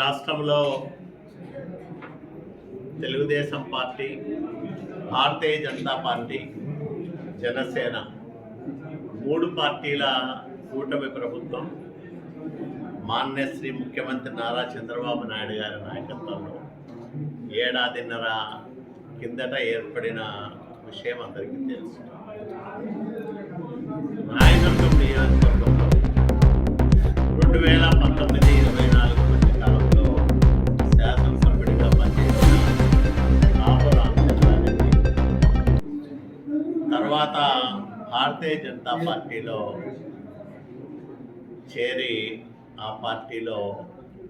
రాష్ట్రంలో Telugu Desam party Bharatiya Janata party Janasena మూడు పార్టీల కూటమి ప్రభుత్వం మాన్యశ్రీ ముఖ్యమంత్రి నారా చంద్రబాబు నాయుడు గారి నాయకత్వంలో ఏడాదిన్నర కిందట ఏర్పడిన విషయం అందరికీ తెలుసు. నాయకత్వం నియోజకవర్గం భారతీయ జనతా పార్టీలో చేరి ఆ పార్టీలో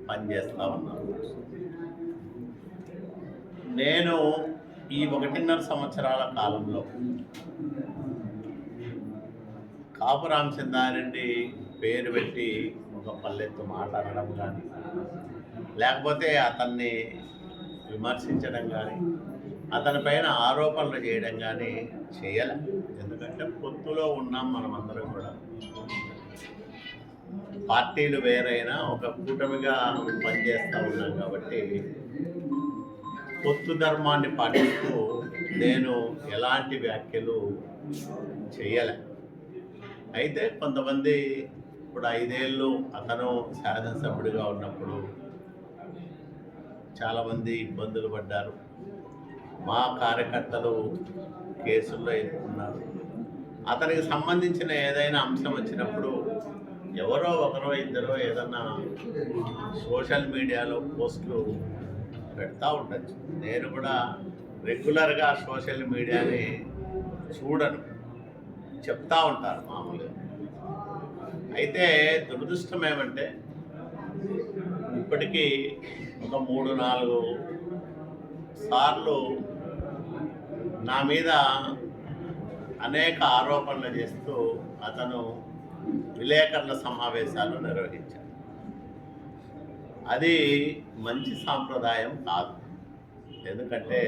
పనిచేస్తూ ఉన్నాను. నేను ఈ ఒకటిన్నర సంవత్సరాల కాలంలో కాపు రామచంద్రారెడ్డి పేరు పెట్టి ఒక పల్లెత్తు మాట్లాడడం కానీ లేకపోతే అతన్ని విమర్శించడం కానీ అతని పైన ఆరోపణలు చేయడం కానీ చేయాలి. ఎందుకంటే పొత్తులో ఉన్నాం మనం అందరం కూడా. పార్టీలు వేరైనా ఒక కూటమిగా పనిచేస్తూ ఉన్నాం కాబట్టి పొత్తు ధర్మాన్ని పాటిస్తూ నేను ఎలాంటి వ్యాఖ్యలు చేయలే. అయితే కొంతమంది ఇప్పుడు ఐదేళ్ళు అతను శాసనసభ్యుడిగా ఉన్నప్పుడు చాలామంది ఇబ్బందులు పడ్డారు. మా కార్యకర్తలు కేసుల్లో ఎదుర్కొన్నారు. అతనికి సంబంధించిన ఏదైనా అంశం వచ్చినప్పుడు ఎవరో ఒకరో ఇద్దరో ఏదన్నా సోషల్ మీడియాలో పోస్టులు పెడతా ఉండొచ్చు. నేను కూడా రెగ్యులర్గా సోషల్ మీడియాని చూడను. చెప్తా ఉంటారు మామూలుగా. అయితే దురదృష్టం ఏమంటే ఇప్పటికీ ఒక మూడు నాలుగు సార్లు నా మీద అనేక ఆరోపణలు చేస్తూ అతను విలేకరుల సమావేశాలు నిర్వహించాడు అది మంచి సాంప్రదాయం కాదు. ఎందుకంటే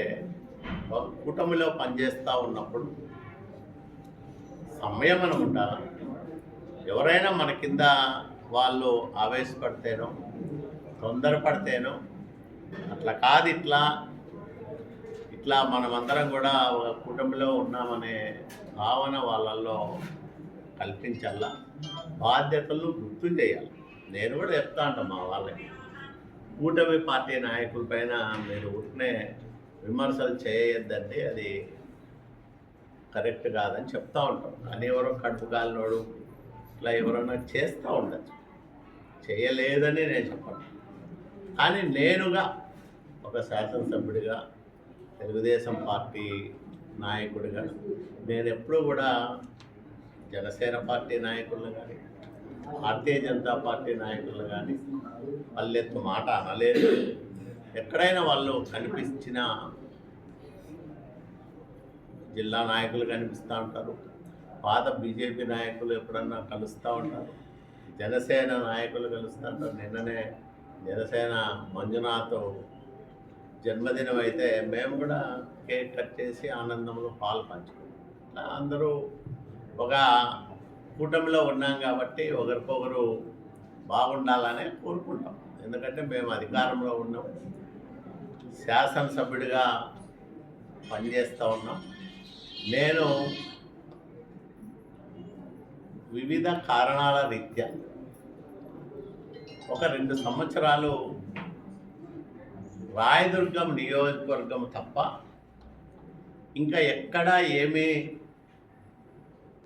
ఒక కుటుంబంలో పనిచేస్తూ ఉన్నప్పుడు సంయమనం ఉండాలి. ఎవరైనా మన కింద వాళ్ళు ఆవేశపడితేనో తొందరపడితేనో అట్లా కాదు ఇట్లా ఇట్లా మనమందరం కూడా ఒక కుటుంబంలో ఉన్నామనే భావన వాళ్ళల్లో కల్పించాల బాధ్యతలను గుర్తు చేయాలి నేను కూడా చెప్తా అంట మా వాళ్ళకి. కూటమి పార్టీ నాయకుల పైన మీరు ఉట్నే విమర్శలు చేయొద్దండి అది కరెక్ట్ కాదని చెప్తా ఉంటాం. కానీ ఎవరో కడుపు కాలినోడు ఇట్లా ఎవరన్నా చేస్తూ ఉండొచ్చు. చేయలేదని నేను చెప్పను. కానీ నేనుగా ఒక శాసనసభ్యుడిగా తెలుగుదేశం పార్టీ నాయకుడిగా నేను ఎప్పుడూ కూడా జనసేన పార్టీ నాయకులను కానీ భారతీయ జనతా పార్టీ నాయకులను కానీ పల్లెత్తు మాట అనలేదు ఎక్కడైనా వాళ్ళు కనిపించిన జిల్లా నాయకులు కనిపిస్తూ ఉంటారు. పాత బీజేపీ నాయకులు ఎప్పుడన్నా కలుస్తూ ఉంటారు. జనసేన నాయకులు కలుస్తూ ఉంటారు. నిన్ననే జనసేన మంజునాథ్ జన్మదినం అయితే మేము కూడా కేక్ కట్ చేసి ఆనందంలో పాలు పంచుకున్నాం. ఇట్లా అందరూ ఒక కూటమిలో ఉన్నాం కాబట్టి ఒకరికొకరు బాగుండాలనే కోరుకుంటాం. ఎందుకంటే మేము అధికారంలో ఉన్నాం. శాసనసభ్యుడిగా పనిచేస్తూ ఉన్నాం. నేను వివిధ కారణాల రీత్యా ఒక రెండు సంవత్సరాలు రాయదుర్గం నియోజకవర్గం తప్ప ఇంకా ఎక్కడా ఏమీ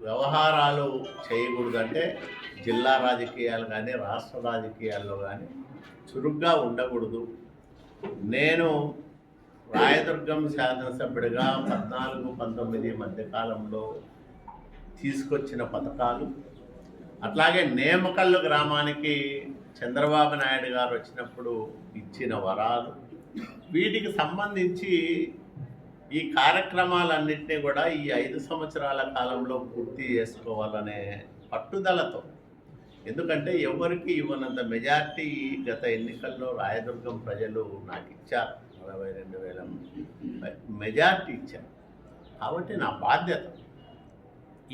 వ్యవహారాలు చేయకూడదంటే జిల్లా రాజకీయాలు కానీ రాష్ట్ర రాజకీయాల్లో కానీ చురుగ్గా ఉండకూడదు. నేను రాయదుర్గం శాసనసభ్యుడిగా పద్నాలుగు పంతొమ్మిది మధ్యకాలంలో తీసుకొచ్చిన పథకాలు అట్లాగే నేమకల్లు గ్రామానికి చంద్రబాబు నాయుడు గారు వచ్చినప్పుడు ఇచ్చిన వరాలు వీటికి సంబంధించి ఈ కార్యక్రమాలన్నింటినీ కూడా ఈ ఐదు సంవత్సరాల కాలంలో పూర్తి చేసుకోవాలనే పట్టుదలతో. ఎందుకంటే ఎవరికి ఇవ్వనంత మెజార్టీ గత ఎన్నికల్లో రాయదుర్గం ప్రజలు నాకు ఇచ్చారు. నలభై రెండు వేల మెజార్టీ ఇచ్చారు. కాబట్టి నా బాధ్యత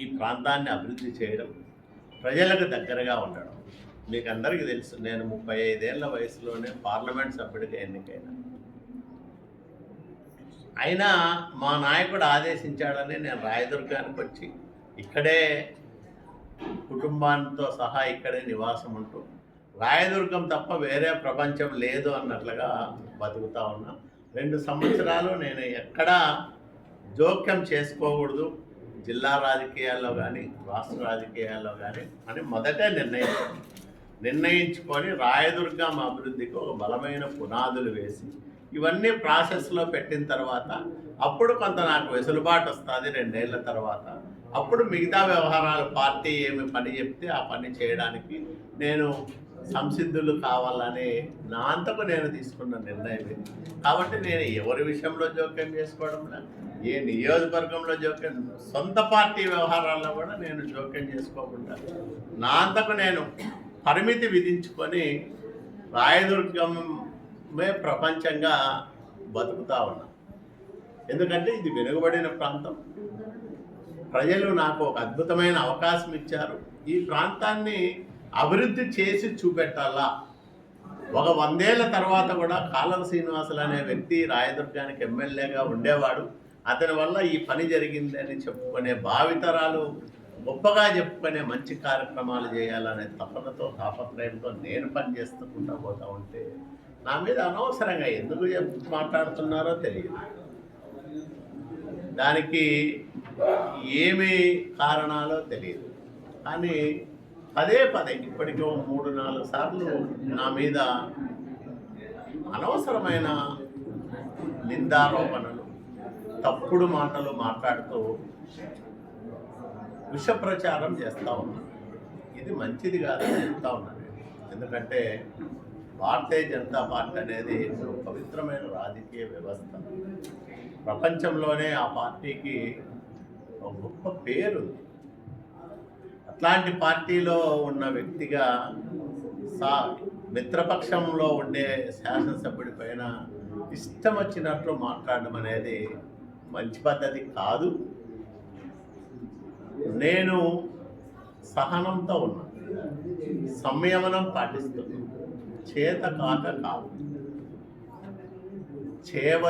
ఈ ప్రాంతాన్ని అభివృద్ధి చేయడం ప్రజలకు దగ్గరగా ఉండడం. మీకు అందరికీ తెలుసు నేను ముప్పై ఐదేళ్ళ వయసులోనే పార్లమెంట్ సభ్యుడిగా ఎన్నికైనా. అయినా మా నాయకుడు ఆదేశించాడని నేను రాయదుర్గానికి వచ్చి ఇక్కడే కుటుంబాంతో సహా ఇక్కడే నివాసం ఉంటూ రాయదుర్గం తప్ప వేరే ప్రపంచం లేదు అన్నట్లుగా బతుకుతా ఉన్నా. రెండు సంవత్సరాలు నేను ఎక్కడా జోక్యం చేసుకోకూడదు. జిల్లా రాజకీయాల్లో కానీ రాష్ట్ర రాజకీయాల్లో కానీ అని మొదటే నిర్ణయించాను నిర్ణయించుకొని రాయదుర్గం అభివృద్ధికి ఒక బలమైన పునాదులు వేసి ఇవన్నీ ప్రాసెస్లో పెట్టిన తర్వాత అప్పుడు కొంత నాకు వెసులుబాటు వస్తుంది రెండేళ్ళ తర్వాత. అప్పుడు మిగతా వ్యవహారాలు పార్టీ ఏమి పని చెప్తే ఆ పని చేయడానికి నేను సంసిద్ధులు కావాలని నా అంతకు నేను తీసుకున్న నిర్ణయం కాబట్టి నేను ఎవరి విషయంలో జోక్యం చేసుకోవడం ఏ నియోజకవర్గంలో జోక్యం సొంత పార్టీ వ్యవహారాల్లో కూడా నేను జోక్యం చేసుకోకుండా నా అంతకు నేను పరిమితి విధించుకొని రాయదుర్గం రాయదుర్గమే ప్రపంచంగా బతుకుతా ఉన్నాం. ఎందుకంటే ఇది వెనుకబడిన ప్రాంతం. ప్రజలు నాకు ఒక అద్భుతమైన అవకాశం ఇచ్చారు. ఈ ప్రాంతాన్ని అభివృద్ధి చేసి చూపెట్టాలా? ఒక వందేళ్ళ తర్వాత కూడా కాలం శ్రీనివాసులు అనే వ్యక్తి రాయదుర్గానికి ఎమ్మెల్యేగా ఉండేవాడు. అతని వల్ల ఈ పని జరిగింది అని చెప్పుకునే భావితరాలు గొప్పగా చెప్పుకునే మంచి కార్యక్రమాలు చేయాలనే తపనతో తాపత్రయంతో నేను పని పోతా ఉంటే నా మీద అనవసరంగా ఎందుకు మాట్లాడుతున్నారో తెలియదు. దానికి ఏమి కారణాలో తెలియదు. కానీ పదే పదే ఇప్పటికీ మూడు నాలుగు సార్లు నా మీద అనవసరమైన నిందారోపణలు తప్పుడు మాటలు మాట్లాడుతూ విష ప్రచారం చేస్తూ ఉన్నాను ఇది మంచిది కాదని చెప్తా ఉన్నాను ఎందుకంటే భారతీయ జనతా పార్టీ అనేది పవిత్రమైన రాజకీయ వ్యవస్థ. ప్రపంచంలోనే ఆ పార్టీకి ఒక గొప్ప పేరు అట్లాంటి పార్టీలో ఉన్న వ్యక్తిగా సా మిత్రపక్షంలో ఉండే శాసనసభ్యుడి పైన ఇష్టం వచ్చినట్లు మాట్లాడడం అనేది మంచి పద్ధతి కాదు. నేను సహనంతో ఉన్నా సంయమనం పాటిస్తున్నాను. చేత కాక కాదు చేవ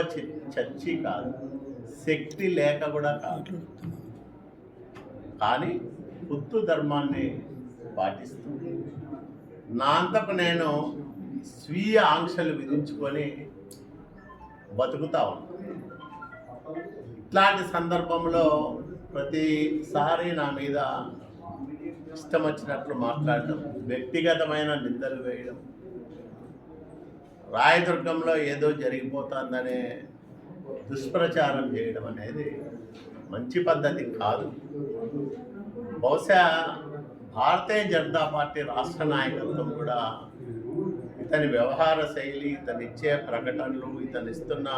చచ్చి కాదు. శక్తి లేక కూడా కాదు. కానీ పుత్తు ధర్మాన్ని పాటిస్తూ నా అంతకు నేను స్వీయ ఆంక్షలు విధించుకొని బతుకుతా ఉన్నాను ఇట్లాంటి సందర్భంలో ప్రతిసారి నా మీద ఇష్టం వచ్చినట్లు మాట్లాడటం వ్యక్తిగతమైన నిందలు వేయడం రాయదుర్గంలో ఏదో జరిగిపోతుందనే దుష్ప్రచారం చేయడం అనేది మంచి పద్ధతి కాదు. బహుశా భారతీయ జనతా పార్టీ రాష్ట్ర నాయకత్వం కూడా ఇతని వ్యవహార శైలి ఇతను ఇచ్చే ప్రకటనలు ఇతను ఇస్తున్న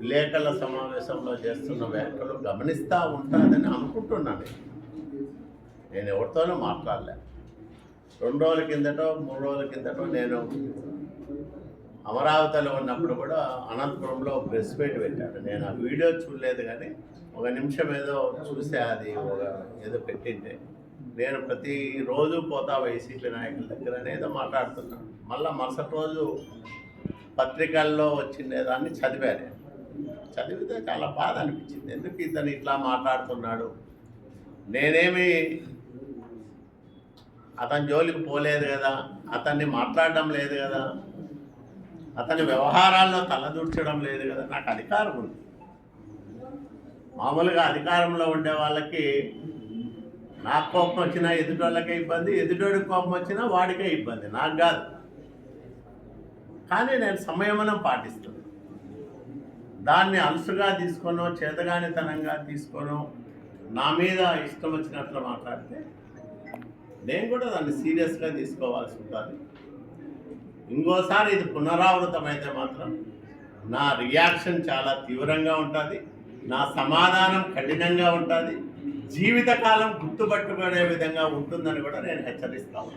విలేకరుల సమావేశంలో చేస్తున్న వ్యాఖ్యలు గమనిస్తూ ఉంటుందని అనుకుంటున్నాను. నేను ఎవరితోనూ మాట్లాడలే. రెండు రోజుల కిందటో మూడు రోజుల కిందటో నేను అమరావతిలో ఉన్నప్పుడు కూడా అనంతపురంలో ప్రెస్ మీట్ పెట్టాడు. నేను ఆ వీడియో చూడలేదు కానీ ఒక నిమిషం ఏదో చూసే అది ఒక ఏదో పెట్టింటే. నేను ప్రతిరోజు పోతా వైసీపీ నాయకుల దగ్గర ఏదో మాట్లాడుతున్నాను మళ్ళీ మరుసటి రోజు పత్రికల్లో వచ్చిండే దాన్ని చదివాను చదివితే చాలా బాధ అనిపించింది. ఎందుకు ఇతను ఇట్లా మాట్లాడుతున్నాడు? నేనేమి అతని జోలికి పోలేదు కదా అతన్ని మాట్లాడడం లేదు కదా అతని వ్యవహారాల్లో తలదూర్చడం లేదు కదా నాకు అధికారం ఉంది. మామూలుగా అధికారంలో ఉండే వాళ్ళకి నాకు కోపం వచ్చినా ఎదుటోళ్ళకే ఇబ్బంది ఎదుటోడికి కోపం వచ్చినా వాడికే ఇబ్బంది. నాకు కాదు. కానీ నేను సంయమనం పాటిస్తున్నాను దాన్ని అలసుగా తీసుకోనో చేతగానితనంగా తీసుకోనో నా మీద ఇష్టం వచ్చినట్లు మాట్లాడితే నేను కూడా దాన్ని సీరియస్గా తీసుకోవాల్సి ఉంటుంది. ఇంకోసారి ఇది పునరావృతమైతే మాత్రం నా రియాక్షన్ చాలా తీవ్రంగా ఉంటుంది. నా సమాధానం కఠినంగా ఉంటుంది. జీవితకాలం గుర్తుపట్టుకునే విధంగా ఉంటుందని కూడా నేను హెచ్చరిస్తాను